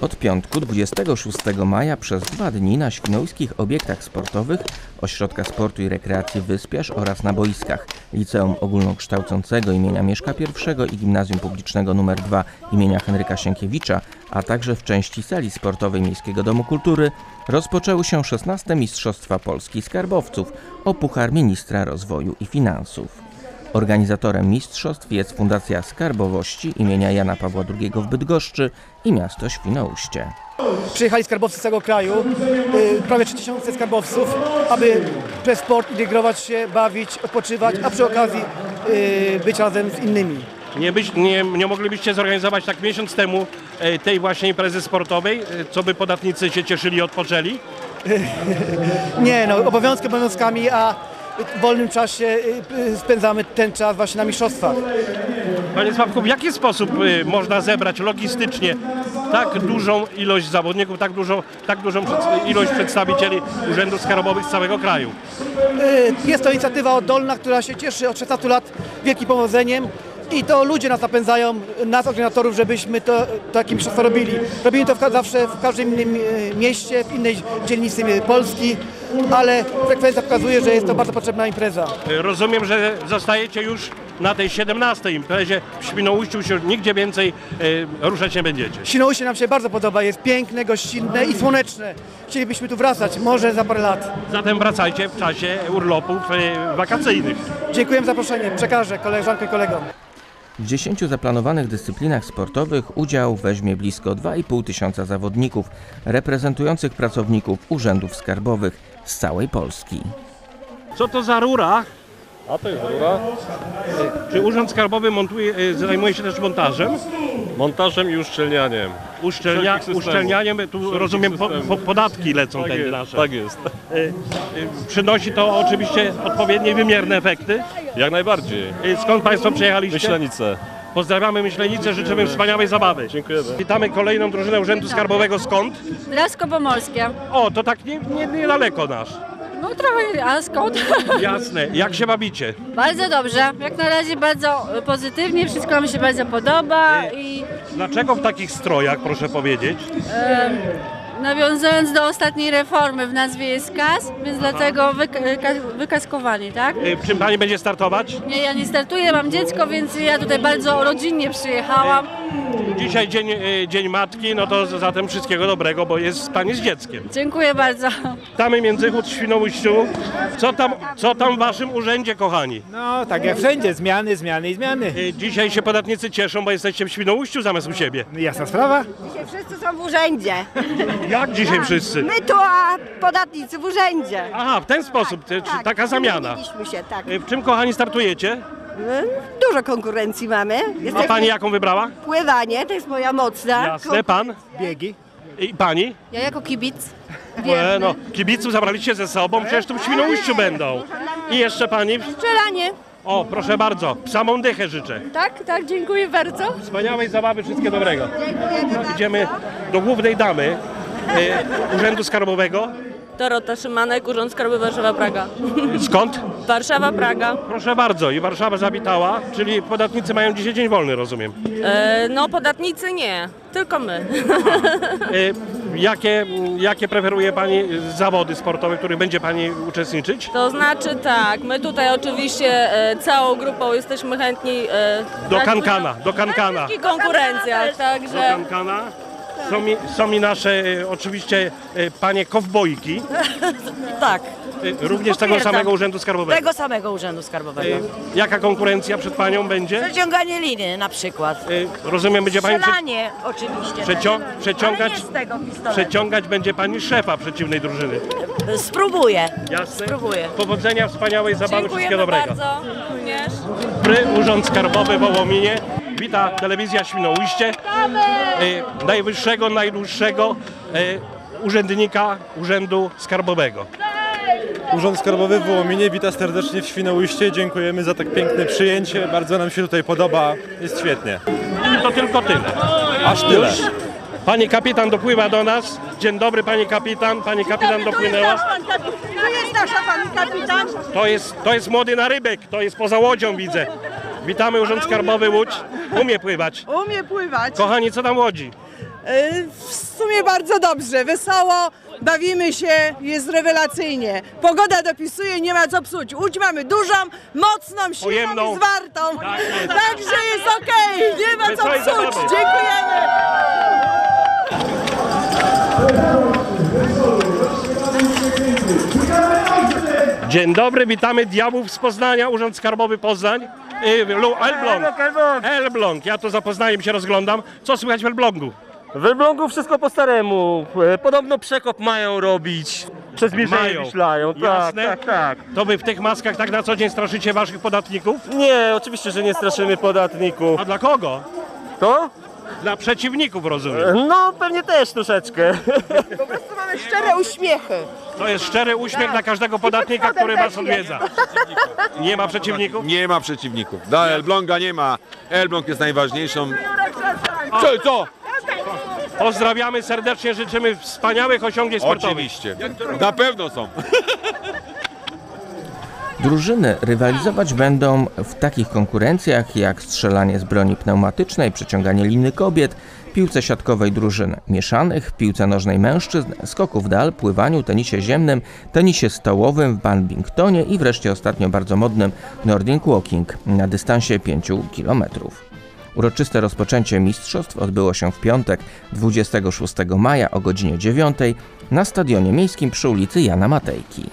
Od piątku 26 maja przez dwa dni na świnoujskich obiektach sportowych Ośrodka Sportu i Rekreacji Wyspiarz oraz na boiskach Liceum Ogólnokształcącego imienia Mieszka I i Gimnazjum Publicznego nr 2 imienia Henryka Sienkiewicza, a także w części sali sportowej Miejskiego Domu Kultury rozpoczęły się 16 Mistrzostwa Polski Skarbowców o Puchar Ministra Rozwoju i Finansów. Organizatorem mistrzostw jest Fundacja Skarbowości imienia Jana Pawła II w Bydgoszczy i miasto Świnoujście. Przyjechali skarbowcy z całego kraju, y, prawie 3000 skarbowców, aby przez sport integrować się, bawić, odpoczywać, a przy okazji y, być razem z innymi. Nie, być, nie, nie moglibyście zorganizować tak miesiąc temu e, tej właśnie imprezy sportowej, co by podatnicy się cieszyli i odpoczęli? Nie no, obowiązki obowiązkami, a w wolnym czasie y, y, spędzamy ten czas właśnie na mistrzostwach. Panie Sławku, w jaki sposób e, można zebrać logistycznie tak dużą ilość zawodników, tak, dużo, tak dużą ilość przedstawicieli urzędów skarbowych z całego kraju? Y, Jest to inicjatywa oddolna, która się cieszy od 16 lat wielkim powodzeniem. I to ludzie nas napędzają, nas organizatorów, żebyśmy to takie mistrzostwa robili. Robimy to w, zawsze w każdym innym e, mieście, w innej dzielnicy e, Polski, ale frekwencja pokazuje, że jest to bardzo potrzebna impreza. Rozumiem, że zostajecie już na tej 17 imprezie w Świnoujściu, się nigdzie więcej e, ruszać nie będziecie. Świnoujście nam się bardzo podoba, jest piękne, gościnne i słoneczne. Chcielibyśmy tu wracać, może za parę lat. Zatem wracajcie w czasie urlopów e, wakacyjnych. Dziękuję za zaproszenie, przekażę koleżankom i kolegom. W 10 zaplanowanych dyscyplinach sportowych udział weźmie blisko 2,5 tysiąca zawodników reprezentujących pracowników urzędów skarbowych z całej Polski. Co to za rura? A to jest rura. Czy Urząd Skarbowy montuje, e, zajmuje się też montażem? Montażem i uszczelnianiem. Uszczelnia, Wszelkich uszczelnianiem, tu Wszelkich rozumiem, po, po, podatki lecą Tak tędy jest, nasze. tak jest. E, Przynosi to oczywiście odpowiednie wymierne efekty. Jak najbardziej. Skąd Państwo przyjechaliście? Myślenice. Pozdrawiamy Myślenicę, życzymy wspaniałej zabawy. Dziękujemy. Witamy kolejną drużynę Urzędu Skarbowego. Skąd? Lasko Pomorskie. O, to tak nie, nie, niedaleko nasz. No trochę, a skąd? Jasne. Jak się bawicie? bardzo dobrze. Jak na razie bardzo pozytywnie, wszystko mi się bardzo podoba i Dlaczego w takich strojach, proszę powiedzieć? nawiązując do ostatniej reformy w nazwie jest KAS, więc dlatego wyka- ka- wykaskowani, tak? E, Czym Pani będzie startować? Nie, ja nie startuję, mam dziecko, więc ja tutaj bardzo rodzinnie przyjechałam. Dzisiaj dzień, e, dzień Matki, no to zatem wszystkiego dobrego, bo jest Pani z dzieckiem. Dziękuję bardzo. Witamy Międzychód w Świnoujściu. Co tam, co tam w Waszym urzędzie, kochani? No, tak jak wszędzie, zmiany, zmiany i zmiany. E, Dzisiaj się podatnicy cieszą, bo jesteście w Świnoujściu zamiast u siebie. Jasna sprawa? Dzisiaj wszyscy są w urzędzie. Jak dzisiaj wszyscy? My tu, a podatnicy w urzędzie. Aha, w ten sposób, czy Tak, taka zamiana. Zmieniliśmy się, tak. E, W czym, kochani, startujecie? Dużo konkurencji mamy. A Jesteśmy Pani jaką wybrała? pływanie, to jest moja mocna. Jasne, Pan? Biegi. I Pani? Ja jako kibic E, no, kibiców zabraliście ze sobą, przecież tu w Świnoujściu będą. I jeszcze Pani? Strzelanie. O, proszę bardzo, samą dychę życzę. Tak, tak, dziękuję bardzo. Wspaniałej zabawy, wszystkiego dobrego. No, idziemy do głównej damy e, Urzędu Skarbowego. Dorota Szymanek, Urząd Skarbowy Warszawa Praga. Skąd? Warszawa Praga. Proszę bardzo, i Warszawa zawitała, czyli podatnicy mają dzisiaj dzień wolny, rozumiem. E, no podatnicy nie, tylko my. E, jakie, jakie preferuje Pani zawody sportowe, w których będzie Pani uczestniczyć? To znaczy tak, my tutaj oczywiście e, całą grupą jesteśmy chętni e, Do kankana, do kankana. Wszystkich konkurencjach, Do także kankana. Są mi, są mi nasze e, oczywiście e, panie kowbojki, Tak, e, również tego Potwierdzam. samego Urzędu Skarbowego. tego samego Urzędu Skarbowego. Jaka konkurencja przed Panią będzie? Przeciąganie liny na przykład. E, Rozumiem, będzie Pani... prze- Strzelanie oczywiście. Przecią, przeciągać, Ale nie z tego pistoletu. przeciągać będzie Pani szefa przeciwnej drużyny. Spróbuję. Jasne? Spróbuję. Powodzenia, wspaniałej zabawy, wszystkiego dobrego. bardzo również. Pry Urząd Skarbowy w Wołominie. Wita telewizja Świnoujście. E, najwyższego, najdłuższego e, urzędnika Urzędu Skarbowego. Urząd Skarbowy w Wołominie wita serdecznie w Świnoujście. Dziękujemy za tak piękne przyjęcie. Bardzo nam się tutaj podoba. Jest świetnie. I to tylko tyle. Aż tyle. Pani kapitan dopływa do nas. Dzień dobry pani kapitan. Pani kapitan dopłynęła. Tu jest nasza pan kapitan. To jest, to jest młody narybek. To jest poza łodzią widzę. Witamy Urząd Skarbowy Łódź. Umie pływać. Umie pływać. Kochani, co tam łodzi? Y, W sumie bardzo dobrze, wesoło, bawimy się, jest rewelacyjnie. Pogoda dopisuje, nie ma co psuć. Łódź mamy dużą, mocną, silną Pojemną. i zwartą. Tak jest. Także jest okej, nie ma co Wesołej psuć. zabawy. Dziękujemy. Dzień dobry, witamy diabłów z Poznania, Urząd Skarbowy Poznań. Y, Lu- Elbląg. Elbląg, ja to zapoznajem się rozglądam. Co słychać w Elblągu? W Elblągu wszystko po staremu. E, Podobno przekop mają robić. Przez Mierzeję Mają. Wiślają. Tak, Jasne. tak, tak. To wy w tych maskach tak na co dzień straszycie waszych podatników? Nie, oczywiście, że nie straszymy podatników. A dla kogo? To? Dla przeciwników, rozumiem. No, pewnie też troszeczkę. Mamy szczere uśmiechy. To jest szczery uśmiech dla każdego podatnika, który was odwiedza. Nie ma przeciwników? Nie ma przeciwników. Dla Elbląga nie ma. Elbląg jest najważniejszą. Co, co? Pozdrawiamy serdecznie, życzymy wspaniałych osiągnięć sportowych. Oczywiście. Na pewno są. Drużyny rywalizować będą w takich konkurencjach jak strzelanie z broni pneumatycznej, przeciąganie liny kobiet, piłce siatkowej drużyn mieszanych, piłce nożnej mężczyzn, skoku w dal, pływaniu, tenisie ziemnym, tenisie stołowym, w badmintonie i wreszcie ostatnio bardzo modnym Nordic Walking na dystansie 5 km. Uroczyste rozpoczęcie mistrzostw odbyło się w piątek 26 maja o godzinie 9 na stadionie miejskim przy ulicy Jana Matejki.